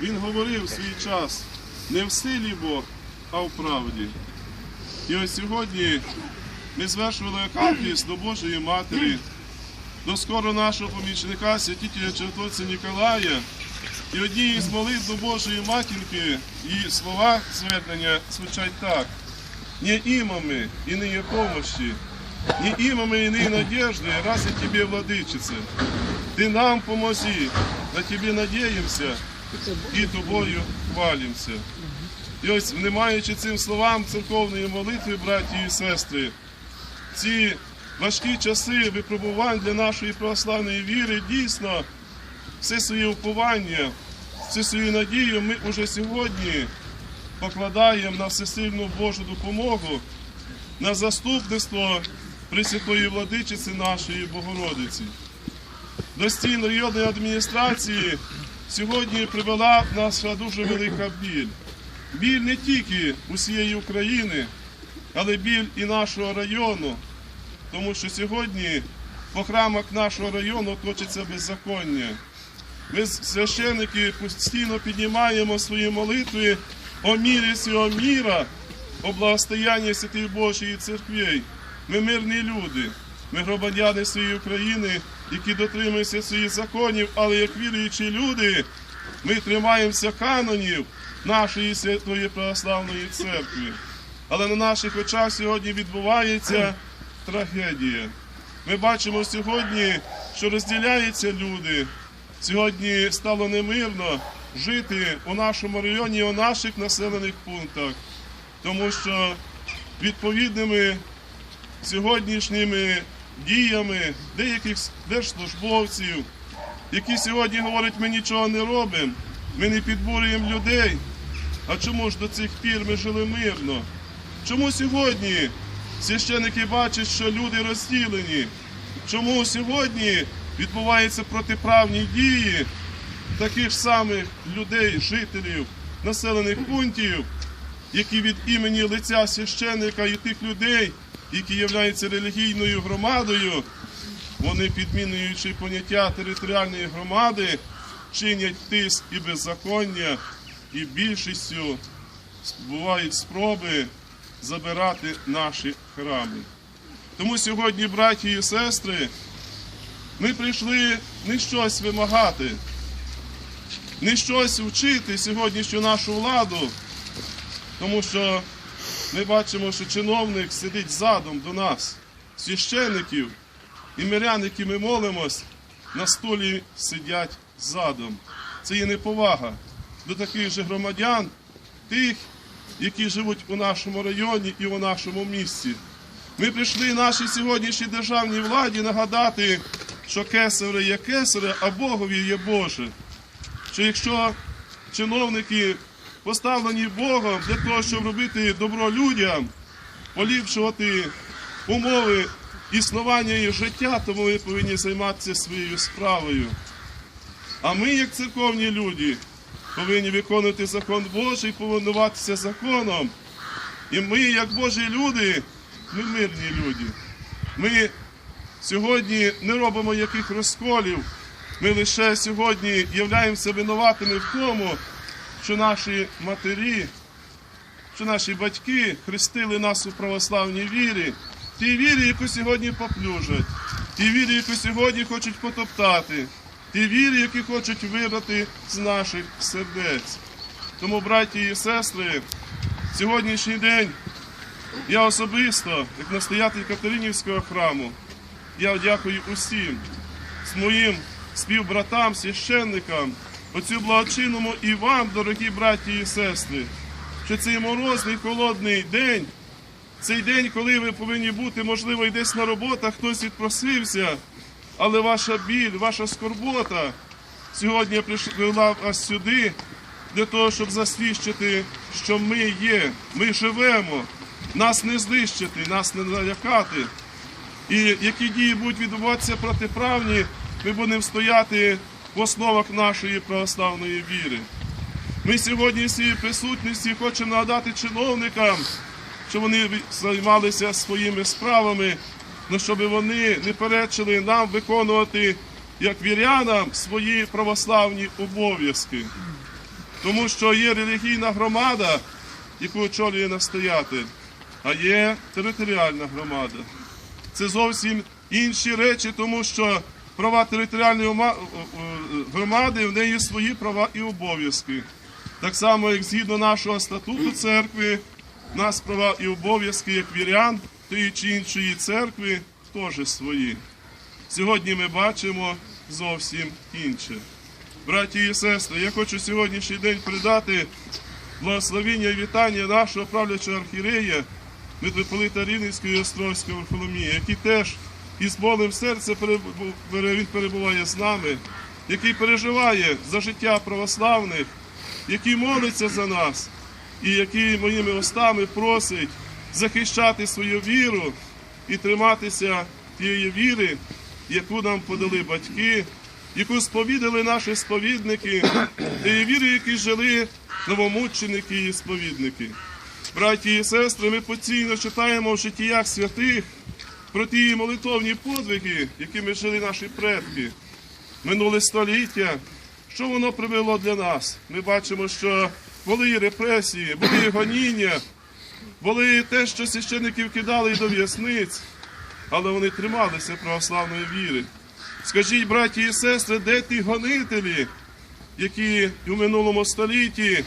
Він говорив в свій час не в силі Бог, а в правді. І ось сьогодні ми звершували акафіст до Божої Матері, до скоро нашого помічника святителя Чертоця Ніколая. І однією з молитв до Божої матінки і слова звернення звучать так. Не имаме иные помощи, не имаме иные надежды, разве тебе, владычица? Ты нам помози, на тебе надеемся і тобою хвалимся. І ось, внимаючи цим словам церковної молитви, браті і сестри, ці важкі часи випробувань для нашої православної віри дійсно все своє уповання, всю свою надію ми уже сьогодні покладаємо на всесильну Божу допомогу, на заступництво Пресвятої владичиці нашої Богородиці. До стін районної адміністрації сьогодні привела наша дуже велика біль. Біль не тільки усієї України, але біль і нашого району, тому що сьогодні по храмах нашого району точиться беззаконня. Ми священники постійно піднімаємо свої молитви о мірі сього міра, о благостоянні святих Божої церквей. Ми мирні люди, ми громадяни своєї України, які дотримуються своїх законів, але як віруючі люди, ми тримаємося канонів нашої святої православної церкви. Але на наших очах сьогодні відбувається трагедія. Ми бачимо сьогодні, що розділяються люди. Сьогодні стало немирно жити у нашому районі, у наших населених пунктах, тому що відповідними сьогоднішніми діями деяких держслужбовців, які сьогодні говорять, ми нічого не робимо, ми не підбурюємо людей. А чому ж до цих пір ми жили мирно? Чому сьогодні священики бачать, що люди розділені? Чому сьогодні відбуваються протиправні дії таких самих людей, жителів населених пунктів, які від імені лиця священника і тих людей, які являються релігійною громадою, вони, підмінюючи поняття територіальної громади, чинять тиск і беззаконня, і більшістю бувають спроби забирати наші храми. Тому сьогодні, браті і сестри, ми прийшли не щось вимагати, не щось вчити сьогоднішню нашу владу, тому що ми бачимо, що чиновник сидить задом до нас, священиків і мирян, які ми молимось, на столі сидять задом. Це є неповага до таких же громадян, тих, які живуть у нашому районі і у нашому місті. Ми прийшли нашій сьогоднішній державній владі нагадати, що кесаре є кесаре, а Богові є Боже. Що якщо чиновники поставлені Богом для того, щоб робити добро людям, поліпшувати умови існування і життя, то ми повинні займатися своєю справою. А ми, як церковні люди, повинні виконувати закон Божий, повинуватися законом. І ми, як Божі люди, ми мирні люди. Ми сьогодні не робимо яких розколів. Ми лише сьогодні являємося винуватими в тому, що наші матері, що наші батьки хрестили нас у православній вірі, тій вірі, яку сьогодні поплюжать, тій вірі, яку сьогодні хочуть потоптати, ті вірі, які хочуть вибрати з наших сердець. Тому, браті і сестри, сьогоднішній день я особисто, як настоятель Катеринівського храму, я дякую усім моїм співбратам, священникам, оцю благочинному і вам, дорогі браті і сестри, що цей морозний холодний день, цей день, коли ви повинні бути, можливо, і десь на роботах, хтось відпросився, але ваша біль, ваша скорбота сьогодні привела вас сюди для того, щоб засвідчити, що ми є, ми живемо, нас не знищити, нас не налякати. І які дії будуть відбуватися протиправні, ми будемо стояти в основах нашої православної віри. Ми сьогодні всі присутності хочемо нагадати чиновникам, що вони займалися своїми справами, але щоб вони не перечили нам виконувати як вірянам свої православні обов'язки. Тому що є релігійна громада, яку очолює настоятель, а є територіальна громада. Це зовсім інші речі, тому що права територіальної е, е, громади в неї свої права і обов'язки. Так само, як згідно нашого статуту церкви, в нас права і обов'язки як вірян тієї чи іншої церкви теж свої. Сьогодні ми бачимо зовсім інше. Браті і сестри, я хочу сьогоднішній день придати благословіння і вітання нашого правлячого архірея, митрополита Рівненського і Острозького Варфоломія, який теж із болем в серці перебу- він перебуває з нами, який переживає за життя православних, який молиться за нас, і який моїми устами просить захищати свою віру і триматися тієї віри, яку нам подали батьки, яку сповідали наші сповідники, тієї віри, які жили новомученики і сповідники. Браті і сестри, ми постійно читаємо в життіях святих про ті молитовні подвиги, якими жили наші предки минуле століття. Що воно привело для нас? Ми бачимо, що були і репресії, були і гоніння, були і те, що священиків кидали і до в'язниць, але вони трималися православної віри. Скажіть, браті і сестри, де ті гонителі, які у минулому столітті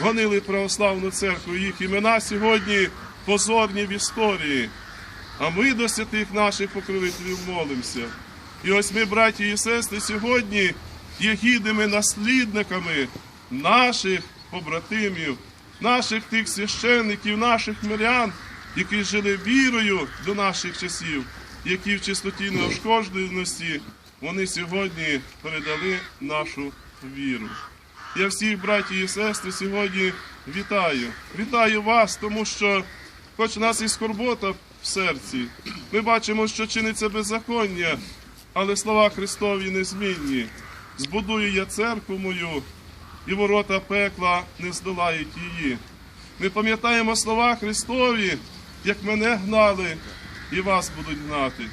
гонили православну церкву? Їх імена сьогодні позорні в історії. А ми до святих наших покровителів молимося. І ось ми, браті і сестри, сьогодні є гідними наслідниками наших побратимів, наших тих священників, наших мирян, які жили вірою до наших часів, які в чистоті неушкодженості вони сьогодні передали нашу віру. Я всіх братів і сестри сьогодні вітаю. Вітаю вас, тому що, хоч у нас і скорбота в серці, ми бачимо, що чиниться беззаконня, але слова Христові незмінні. Збудую я церкву мою, і ворота пекла не здолають її. Ми пам'ятаємо слова Христові, як мене гнали, і вас будуть гнати.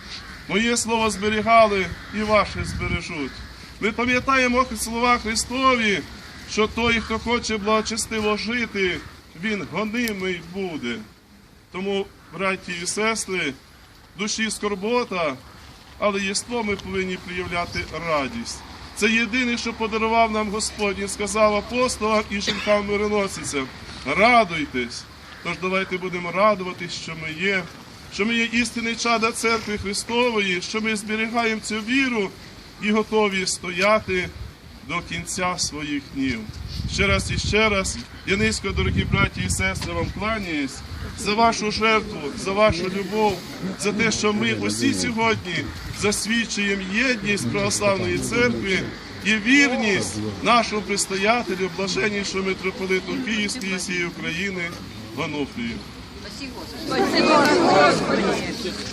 Моє слово зберігали, і ваше збережуть. Ми пам'ятаємо слова Христові, що той, хто хоче благочестиво жити, він гонимий буде. Тому, браті і сестри, душі скорбота, але єство ми повинні проявляти радість. Це єдине, що подарував нам Господь. Він сказав апостолам і жінкам мироносицям, радуйтесь. Тож давайте будемо радуватись, що ми є, що ми є істинний чада церкви Христової, що ми зберігаємо цю віру і готові стояти до кінця своїх днів. Ще раз і ще раз, я низько, дорогі браті і сестри, вам кланяюсь за вашу жертву, за вашу любов, за те, що ми усі сьогодні засвідчуємо єдність православної церкви і вірність нашого предстоятелю, блаженнішого митрополиту Київської всієї України Вануфрію.